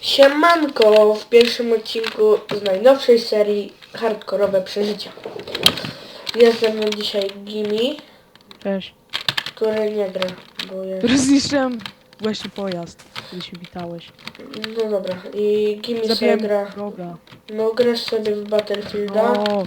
Siemanko w pierwszym odcinku z najnowszej serii Hardkorowe Przeżycia. Jest ze mną dzisiaj Gimi, Cześć. który nie gra, bo jest... Zniszczyłem właśnie pojazd, kiedy się witałeś. No dobra, i Gimi sobie gra... wroga. No grasz sobie w Battlefielda. O,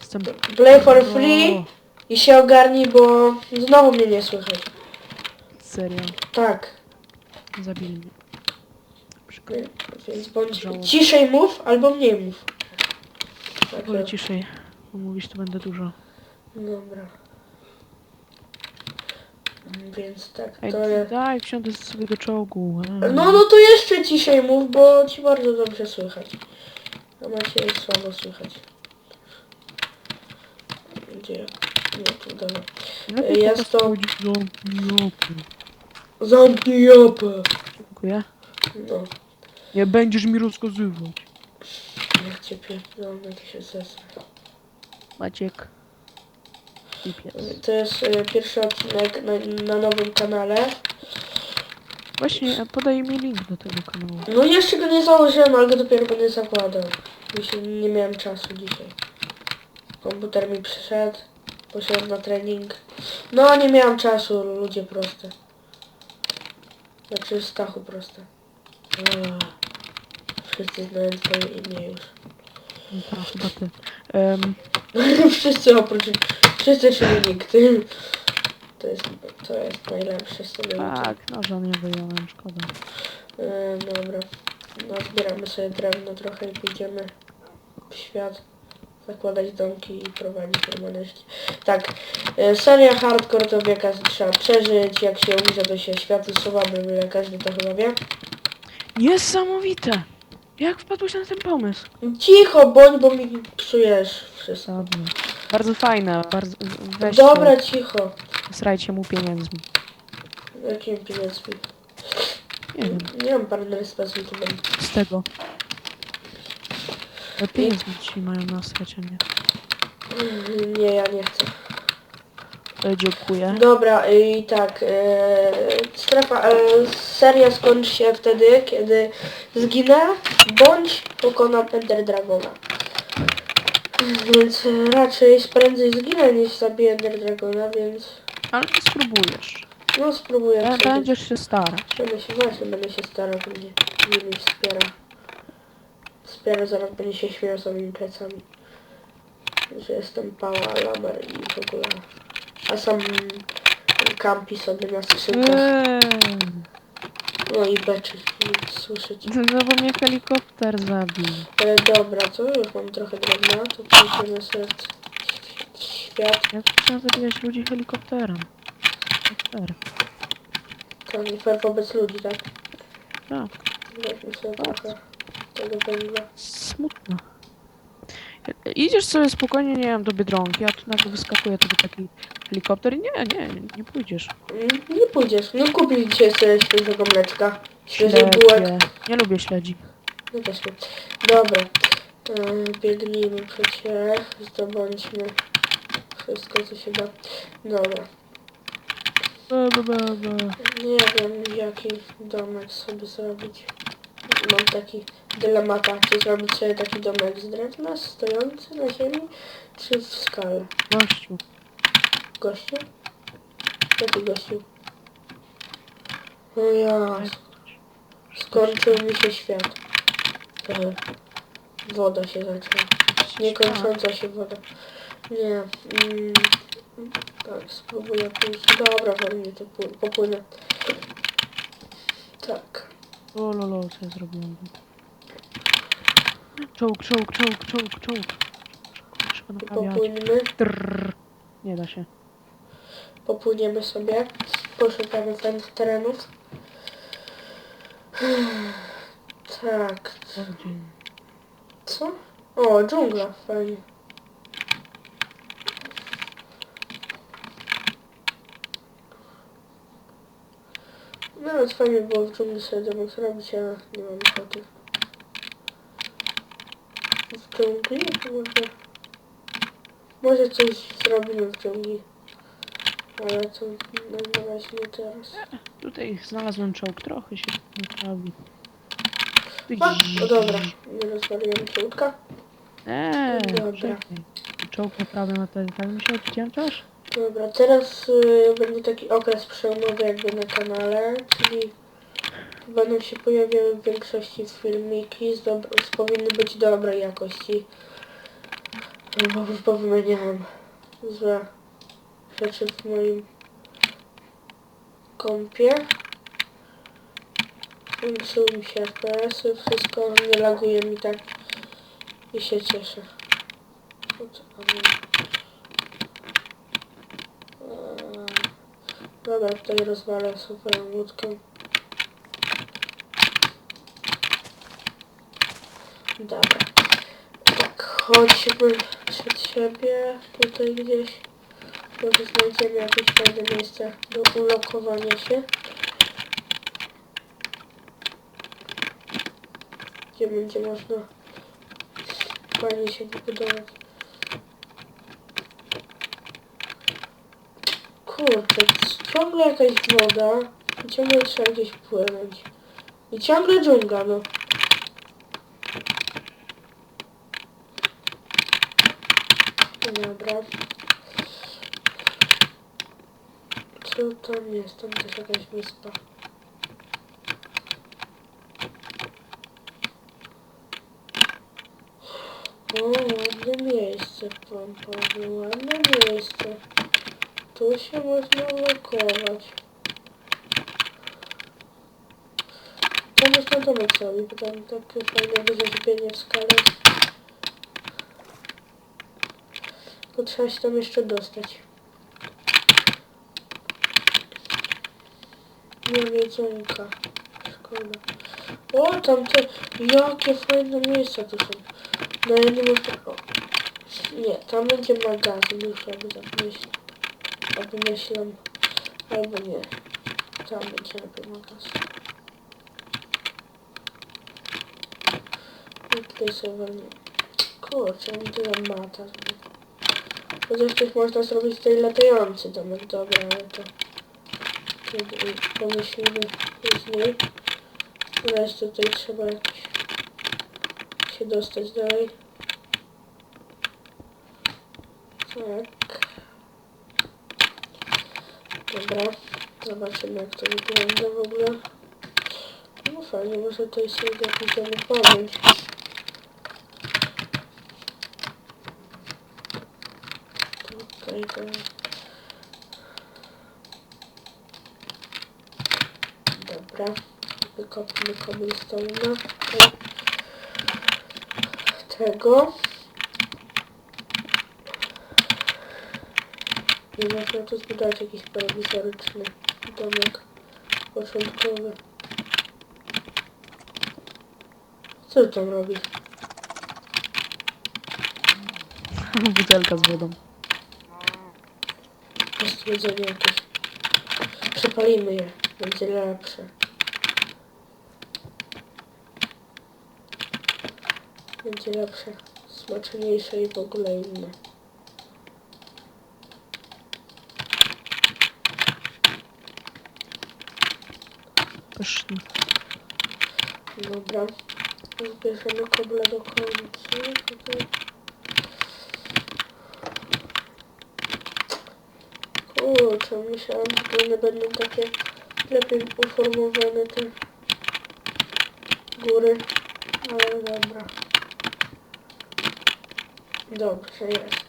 jestem... Play for free i się ogarnij, bo znowu mnie nie słychać. Serio, Tak, zabili mnie. Więc bądź Żałuję. ciszej mów albo mniej mów. Tak, Wolę ciszej, bo mówisz to będę dużo. Dobra. Więc tak, Ej, to jest... daj, wsiądę sobie do czołgu. No, no to jeszcze ciszej mów, bo ci bardzo dobrze słychać. A macie słabo słychać. Gdzie? Nie, tu dobra. Lepiej jest po prostu to- chodzić do Europy. Zamknij japę! Dziękuję. No, Nie będziesz mi rozkazywać. niech cię pierdolę, się zesra. Maciek. I pies. To jest e, pierwszy odcinek na, na nowym kanale. Właśnie, e, podaj mi link do tego kanału. No jeszcze go nie założyłem, ale go dopiero będę zakładał. Jeśli nie miałem czasu dzisiaj. Komputer mi przyszedł. Poszedłem na trening. No nie miałem czasu, ludzie proste. Znaczy Stachu proste. Eee, Wszyscy znają twoje imię już. No tak, chyba ty. Em, wszyscy oprócz... Wszyscy czyli nikt. To jest, to jest najlepsze z tego tak, noża nie wyjąłem, szkoda. E, dobra. No, zbieramy sobie drewno trochę i pójdziemy w świat. Zakładać domki i prowadzić normalne życie. Tak. E, seria hardcore to wie, każdy trzeba przeżyć. Jak się umrze, to się świat usuwa, byle każdy to chyba wie. Niesamowite! Jak wpadłeś na ten pomysł? Cicho bądź, bo mi psujesz wszystko. Sadnie. Bardzo fajne, bardzo... Weźcie, Dobra, cicho. Srajcie mu pieniędzmi. Jakim pieniędzmi? Nie wiem, Nie mam partnerstwa z YouTube'em. z tego. Ale pieniędzmi ci mają nasrać, a nie. Nie, ja nie chcę. E, dziękuję. Dobra, i tak, e, strefa, e, seria skończy się wtedy, kiedy zginę, bądź pokonam Ender Dragona. Więc e, raczej prędzej zginę niż zabiję Ender Dragona, więc Ale ty spróbujesz. no spróbuję. E. Będziesz się starać. Będę się, właśnie będę się starał, będzie mnie wspiera. Wspiera, zaraz będzie się śmiał samymi plecami. Że jestem pała, lamer i w ogóle. A sam kampi sobie na skrzynkach. Eee, No i beczy, no bo mnie helikopter zabił. Ale dobra, to już mam trochę drewna, to pójdziemy sobie w świat. Jak trzeba zabijać ludzi helikopterem? Helikopter. To nie fair wobec ludzi, tak? Tak, Weźmy sobie trochę tego paliwa. smutno. Idziesz sobie spokojnie, nie wiem, do Biedronki, a tu nagle wyskakuje tobie taki helikopter i nie, nie, nie pójdziesz. Mm, Nie pójdziesz. No kupić dzisiaj sobie świeżego mleczka. Świeżych bułek. Śledzie. Nie lubię śledzi. No też nie. Dobra. Yy, biegnijmy przecież. Zdobądźmy wszystko, co się da. Dobra. Ba, ba, ba, ba. Nie wiem, jaki domek sobie zrobić. Mam taki dylemata, czy zrobić sobie taki domek z drewna, stojący na ziemi, czy w skale. Gościu. Gościu? Jaki gościu? O ja, skończył mi się świat. E, Woda się zaczęła. Niekończąca się woda. Nie. Mm, tak, spróbuję pójść. Dobra, wolniej to pły- popłynę. Tak. O lolo, co ja zrobiłem? Czołg, czołg, czołg, czołg, czołg. Trzeba naprawiać. Popłyniemy. Trrr. Nie da się. Popłyniemy sobie. Poszukamy fajnych terenów. Tak. O. Co? O, dżungla. Fajnie. Nawet fajnie było w dżungli sobie domek zrobić, ale nie mam ochoty. W dżungli? Może... Może coś zrobimy w dżungli. Ale to na razie nie teraz. Tutaj znalazłem czołg, trochę się naprawi. A, no dobra, nie rozwaliłem kółka. Eee, Dobra. czekaj. Czołg naprawiam, a to tak mi się odcięczasz? Dobra, teraz y, będzie taki okres przełomowy jakby na kanale, czyli będą się pojawiały w większości filmiki, z, z powinny być dobrej jakości. Bo już powymieniałem złe rzeczy w moim kompie. Włączyły mi się FPS-y, wszystko nie laguje mi tak i się cieszę. O co tam jest? Eee, Dobra, tutaj rozwalę super łódkę. Dobra. Tak, chodźmy przed siebie, tutaj gdzieś. Może znajdziemy jakieś fajne miejsce do ulokowania się. Gdzie będzie można fajnie się wybudować. Kurczę, ciągle jakaś woda i ciągle trzeba gdzieś płynąć. I ciągle dżungla, no. Dobra. Co tam jest? Tam też jakaś wyspa. O, ładne miejsce, pan powie, ładne miejsce. Tu się można lokować. Tam można domek sobie, bo tam takie fajne wyrzeźbienie w skale. Tylko trzeba się tam jeszcze dostać. Nie jedzonka. Szkoda. O, tam te, jakie fajne miejsca tu są. Nie można... O. Nie, tam będzie magazyn, już jakby tak. Albo myślę, albo nie. Tam będzie lepiej magazyn. I tutaj sobie wolnie. Kurczę, mi tyle mata. Chociaż coś można zrobić tutaj latający domek, dobra, ale to... Kiedy pomyślimy później. Teraz tutaj trzeba jakoś się dostać dalej. Tak. Dobra. Zobaczymy jak to wygląda w ogóle. No fajnie, może tutaj sobie jakiś domek pomóc. Tutaj to... Dobra. Wykopmy cobblestone'a. Tego. I można tu zbudować jakiś prowizoryczny domek początkowy. Co ty tam robisz? Butelka z wodą. Jest jedzenie jakieś. Przepalimy je. Będzie lepsze. Będzie lepsze. Smaczniejsze i w ogóle inne. Pyszny. Dobra. Zbierzemy koble do końca. Tutaj. Kurczę, myślałam, że one będą takie lepiej uformowane te góry. Ale dobra. Dobrze jest.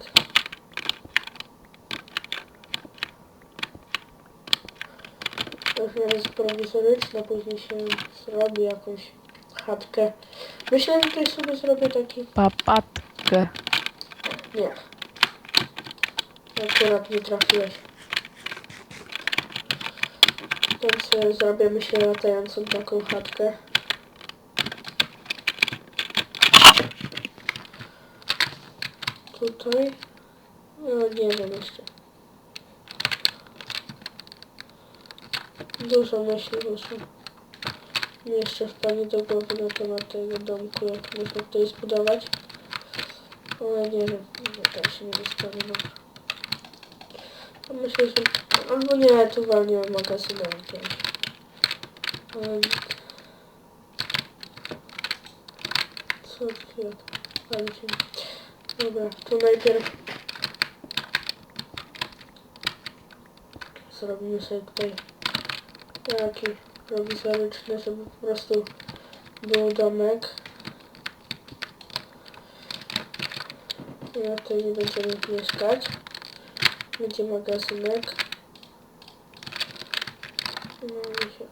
To już jest prowizoryczna, później się zrobi jakąś chatkę. Myślę, że tutaj sobie zrobię taki... Papatkę. Nie. Akurat nie trafiłeś. Tam sobie zrobię, myślę, latającą taką chatkę. Tutaj. No nie wiem jeszcze. Dużo myśli muszę. Mi jeszcze wpadnie do głowy na temat tego domku, jak można tutaj zbudować. Ale nie wiem, no tak się nie. No. To myślę, że... Albo nie, tu walniłem magazynę jakiegoś. Ale... Co cię. Dobra, to najpierw zrobimy sobie tutaj taki prowizoryczny, żeby po prostu był domek. Ja tutaj nie będziemy mieszkać. Będzie magazynek. No i się.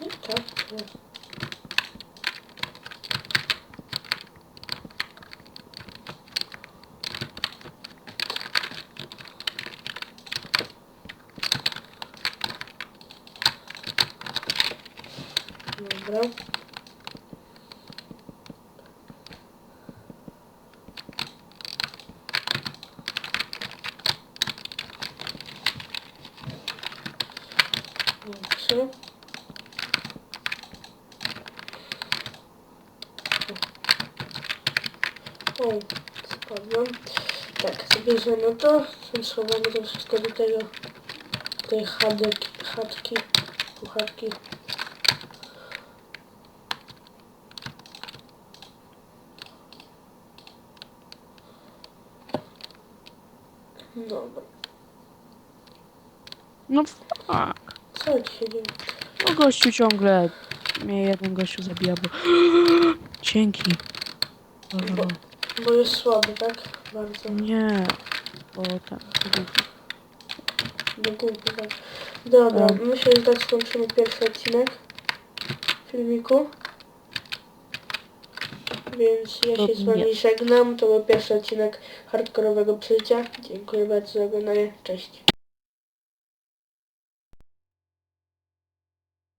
Nie tak, nie. Dobra. Dobrze. O, spadłem. Tak, zabierzemy to. Schowamy to wszystko do tego, tej chatek, chatki, kuchatki. Dobra. No fuck. Co ci się dzieje? No gościu ciągle mnie jeden gościu zabija, bo... Dzięki. Bo, bo jest słaby, tak? Bardzo. Nie. Bo ten... Do tak. Dobra, No. myślę, że tak skończymy pierwszy odcinek filmiku. Więc ja się z wami żegnam. To był pierwszy odcinek hardkorowego przeżycia. Dziękuję bardzo za oglądanie. Cześć.